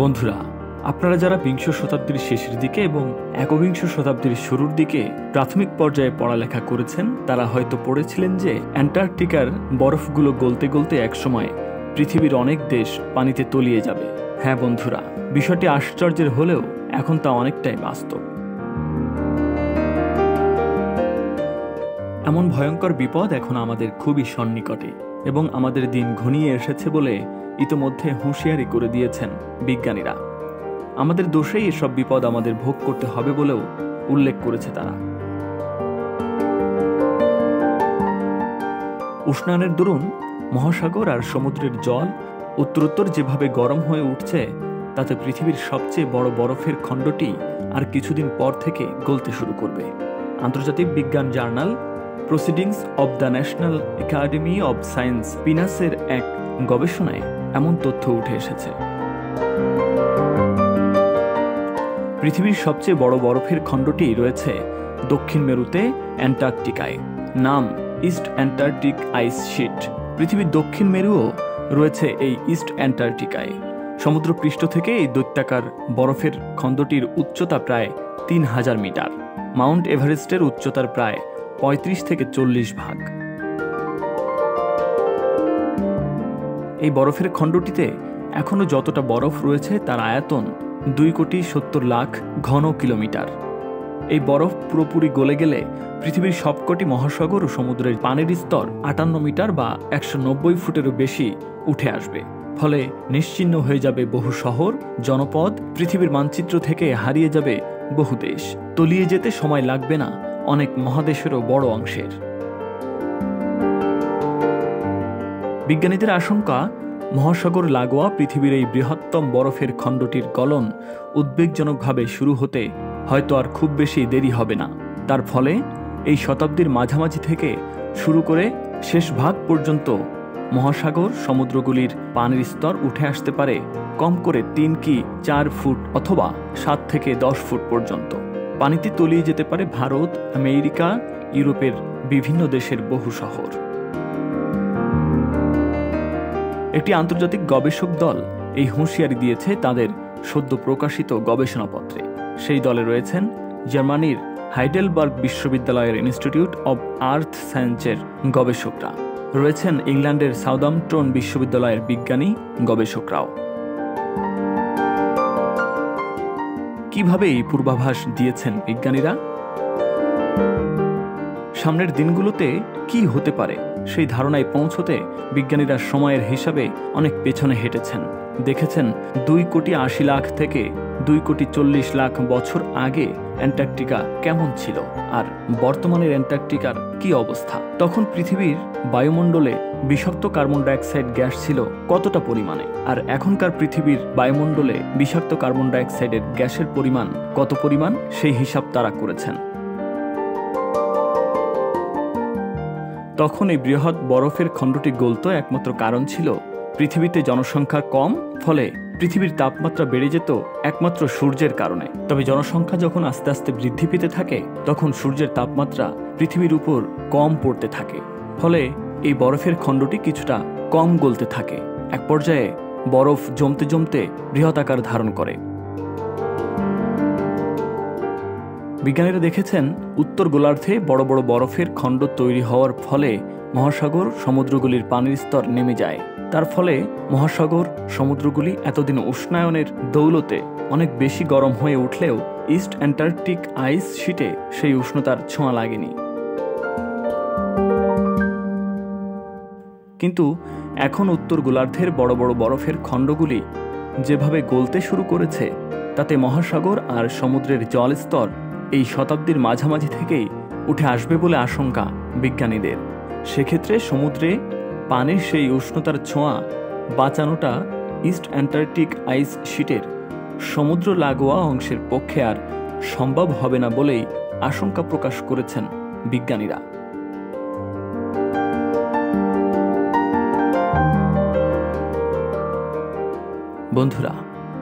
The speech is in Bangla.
বন্ধুরা, আপনারা যারা বিংশ শতাব্দীর শেষের দিকে এবং একবিংশ শতাব্দীর শুরুর দিকে প্রাথমিক পর্যায়ে পড়ালেখা করেছেন, তারা হয়তো পড়েছিলেন যে অ্যান্টার্কটিকার বরফগুলো গলতে গলতে একসময় পৃথিবীর অনেক দেশ পানিতে তলিয়ে যাবে। হ্যাঁ বন্ধুরা, বিষয়টি আশ্চর্যের হলেও এখন তা অনেকটাই বাস্তব। এমন ভয়ঙ্কর বিপদ এখন আমাদের খুবই সন্নিকটে এবং আমাদের দিন ঘনিয়ে এসেছে বলে ইতোমধ্যে হুঁশিয়ারি করে দিয়েছেন বিজ্ঞানীরা। আমাদের দোষেই এসব বিপদ আমাদের ভোগ করতে হবে বলেও উল্লেখ করেছে তারা। উষ্ণায়নের দরুন মহাসাগর আর সমুদ্রের জল উত্তরোত্তর যেভাবে গরম হয়ে উঠছে, তাতে পৃথিবীর সবচেয়ে বড় বরফের খণ্ডটি আর কিছুদিন পর থেকে গলতে শুরু করবে। আন্তর্জাতিক বিজ্ঞান journal proceedings of the national academy of science পিনাসের এক গবেষণায় এমন তথ্য উঠে এসেছে। পৃথিবীর সবচেয়ে বড় বরফের খণ্ডটি রয়েছে দক্ষিণ মেরুতে অ্যান্টার্কটিকায়। নাম ইস্ট অ্যান্টার্কটিক আইস শিট পৃথিবীর দক্ষিণ মেরুও রয়েছে এই ইস্ট অ্যান্টার্কটিকায় সমুদ্র পৃষ্ঠ থেকে এই দৈত্যাকার বরফের খণ্ডটির উচ্চতা প্রায় তিন হাজার মিটার। মাউন্ট এভারেস্টের উচ্চতার প্রায় পঁয়ত্রিশ থেকে চল্লিশ ভাগ। এই বরফের খণ্ডটিতে এখনও যতটা বরফ রয়েছে তার আয়তন দুই কোটি সত্তর লাখ ঘন কিলোমিটার। এই বরফ পুরোপুরি গলে গেলে পৃথিবীর সবকটি মহাসাগর ও সমুদ্রের পানির স্তর আটান্ন মিটার বা একশো নব্বই ফুটেরও বেশি উঠে আসবে। ফলে নিশ্চিহ্ন হয়ে যাবে বহু শহর, জনপদ, পৃথিবীর মানচিত্র থেকে হারিয়ে যাবে বহু দেশ। তলিয়ে যেতে সময় লাগবে না অনেক মহাদেশেরও বড় অংশের। বিজ্ঞানীদের আশঙ্কা, মহাসাগর লাগোয়া পৃথিবীর এই বৃহত্তম বরফের খণ্ডটির গলন উদ্বেগজনকভাবে শুরু হতে হয়তো আর খুব বেশি দেরি হবে না। তার ফলে এই শতাব্দীর মাঝামাঝি থেকে শুরু করে শেষ ভাগ পর্যন্ত মহাসাগর সমুদ্রগুলির পানির স্তর উঠে আসতে পারে কম করে তিন কি চার ফুট অথবা সাত থেকে দশ ফুট পর্যন্ত। পানিতে তলিয়ে যেতে পারে ভারত, আমেরিকা, ইউরোপের বিভিন্ন দেশের বহু শহর। একটি আন্তর্জাতিক গবেষক দল এই হুঁশিয়ারি দিয়েছে তাদের সদ্য প্রকাশিত গবেষণাপত্রে। সেই দলে রয়েছেন জার্মানির হাইডেলবার্গ বিশ্ববিদ্যালয়ের ইনস্টিটিউট অব আর্থ সায়েন্সের গবেষকরা। রয়েছেন ইংল্যান্ডের সাউদাম্পটন বিশ্ববিদ্যালয়ের বিজ্ঞানী গবেষকরাও। কীভাবে এই পূর্বাভাস দিয়েছেন বিজ্ঞানীরা? সামনের দিনগুলোতে কি হতে পারে? সেই ধারণায় পৌঁছতে বিজ্ঞানীরা সময়ের হিসাবে অনেক পেছনে হেঁটেছেন। দেখেছেন, দুই কোটি আশি লাখ থেকে দুই কোটি চল্লিশ লাখ বছর আগে অ্যান্টার্কটিকা কেমন ছিল? আর বর্তমানের অ্যান্টার্কটিকার কি অবস্থা? তখন পৃথিবীর বায়ুমণ্ডলে বিষাক্ত কার্বন ডাইঅক্সাইড গ্যাস ছিল কতটা পরিমাণে? আর এখনকার পৃথিবীর বায়ুমণ্ডলে বিষাক্ত কার্বন ডাইঅক্সাইডের গ্যাসের পরিমাণ কত পরিমাণ? সেই হিসাব তারা করেছেন। তখন এই বৃহৎ বরফের খণ্ডটি গলত একমাত্র কারণ ছিল পৃথিবীতে জনসংখ্যা কম, ফলে পৃথিবীর তাপমাত্রা বেড়ে যেত একমাত্র সূর্যের কারণে। তবে জনসংখ্যা যখন আস্তে আস্তে বৃদ্ধি পেতে থাকে, তখন সূর্যের তাপমাত্রা পৃথিবীর উপর কম পড়তে থাকে। ফলে এই বরফের খণ্ডটি কিছুটা কম গলতে থাকে। এক পর্যায়ে বরফ জমতে জমতে বৃহৎ আকার ধারণ করে। বিজ্ঞানীরা দেখেছেন, উত্তর গোলার্ধে বড় বড় বরফের খণ্ড তৈরি হওয়ার ফলে মহাসাগর সমুদ্রগুলির পানির স্তর নেমে যায়। তার ফলে মহাসাগর সমুদ্রগুলি এতদিন উষ্ণায়নের দৌলতে অনেক বেশি গরম হয়ে উঠলেও ইস্ট অ্যান্টার্কটিক আইস শিটে সেই উষ্ণতার ছোঁয়া লাগেনি। কিন্তু এখন উত্তর গোলার্ধের বড় বড় বরফের খণ্ডগুলি যেভাবে গলতে শুরু করেছে, তাতে মহাসাগর আর সমুদ্রের জলস্তর এই শতাব্দীর মাঝামাঝি থেকেই উঠে আসবে বলে আশঙ্কা বিজ্ঞানীদের। সেক্ষেত্রে সমুদ্রে পানির সেই উষ্ণতার ছোঁয়া বাঁচানোটা ইস্ট অ্যান্টার্কটিক আইস শিটের সমুদ্র লাগোয়া অংশের পক্ষে আর সম্ভব হবে না বলেই আশঙ্কা প্রকাশ করেছেন বিজ্ঞানীরা। বন্ধুরা